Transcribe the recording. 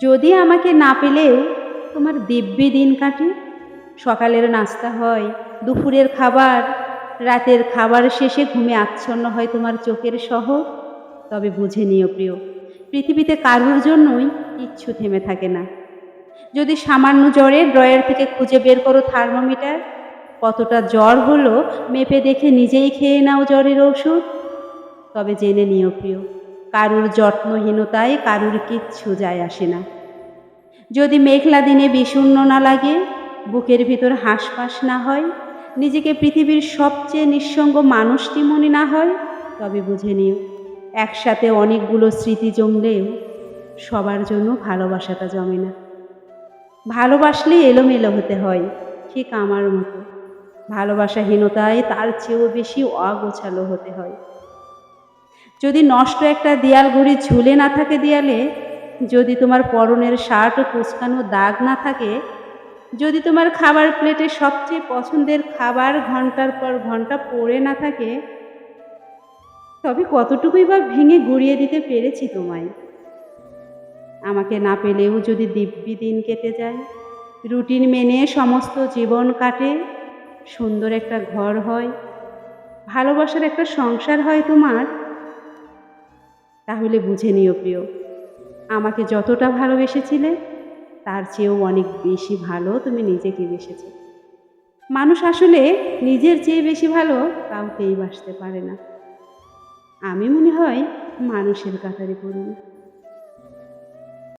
যদি আমাকে না পেলেও তোমার দিব্যি দিন কাটে। সকালের নাস্তা হয়, দুপুরের খাবার, রাতের খাবার শেষে ঘুমে আচ্ছন্ন হয় তোমার চোখের শহর তবে বুঝে নিও প্রিয়, পৃথিবীতে কারুর জন্যই কিচ্ছু থেমে থাকে না। যদি সামান্য জ্বরে ড্রয়ার থেকে খুঁজে বের করো থার্মোমিটার, কতটা জ্বর হলো মেপে দেখে নিজেই খেয়ে নাও জ্বরের ওষুধ তবে জেনে নিও প্রিয় কারুর যত্নহীনতায় কারুর কিচ্ছু যায় আসে না। যদি মেঘলা দিনে বিষণ্ণ না লাগে, বুকের ভিতর হাঁসফাঁস না হয়, নিজেকে পৃথিবীর সবচেয়ে নিঃসঙ্গ মানুষটি মনে না হয়, তবে বুঝে নিও, একসাথে অনেকগুলো স্মৃতি জমলেও সবার জন্য ভালোবাসাটা জমে না। ভালোবাসলে এলোমেলো হতে হয়, ঠিক আমার মতো। ভালোবাসাহীনতায় তার চেয়েও বেশি অগোছালো হতে হয়। যদি নষ্ট একটা দেয়াল ঘড়ি ঝুলে না থাকে দেয়ালে, যদি তোমার পরনের শার্ট ও কুচকানো দাগ না থাকে, যদি তোমার খাবার প্লেটে সবচেয়ে পছন্দের খাবার ঘণ্টার পর ঘণ্টা পড়ে না থাকে, তবে কতটুকুই বা ভেঙে গুড়িয়ে দিতে পেরেছি তোমায়। আমাকে না পেলেও যদি দিব্যি দিন কেটে যায়, রুটিন মেনে সমস্ত জীবন কাটে, সুন্দর একটা ঘর হয়, ভালোবাসার একটা সংসার হয় তোমার তাহলে বুঝে নিও প্রিয়। আমাকে যতটা ভালোবেসেছিলে, তার চেয়েও অনেক বেশি ভালো তুমি নিজেকে বেসেছ মানুষ আসলে নিজের চেয়ে বেশি ভালো কাউকেই বাসতে পারে না। আমি মনে হয় মানুষের কাতারে পড়ি